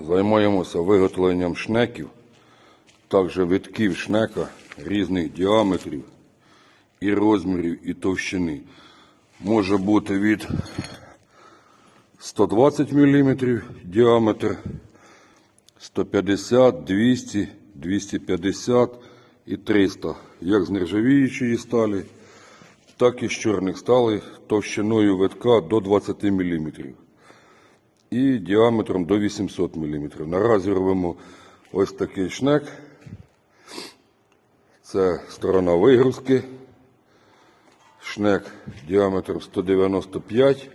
Займаємося виготовленням шнеків, також витків шнека різних діаметрів і розмірів, і товщини. Може бути від 120 мм діаметр, 150, 200, 250 і 300, як з нержавіючої сталі, так і з чорних сталей товщиною витка до 20 мм і діаметром до 800 мм. Наразі робимо ось такий шнек. Це сторона вигрузки. Шнек діаметром 195,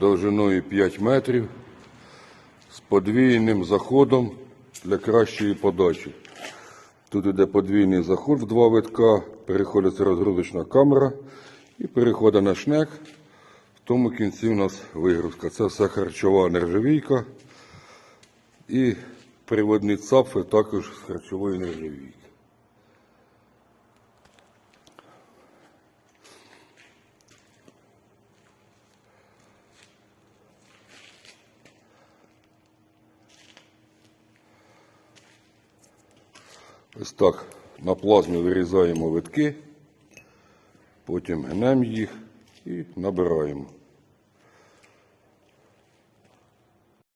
довжиною 5 метрів, з подвійним заходом для кращої подачі. Тут іде подвійний заход в два витка, переходиться розгрузочна камера і переходить на шнек. Тому кінці у нас вигрузка. Це все харчова нержавійка і приводні цапфи також з харчової нержавійки. Ось так на плазмі вирізаємо витки, потім гнемо їх і набираємо.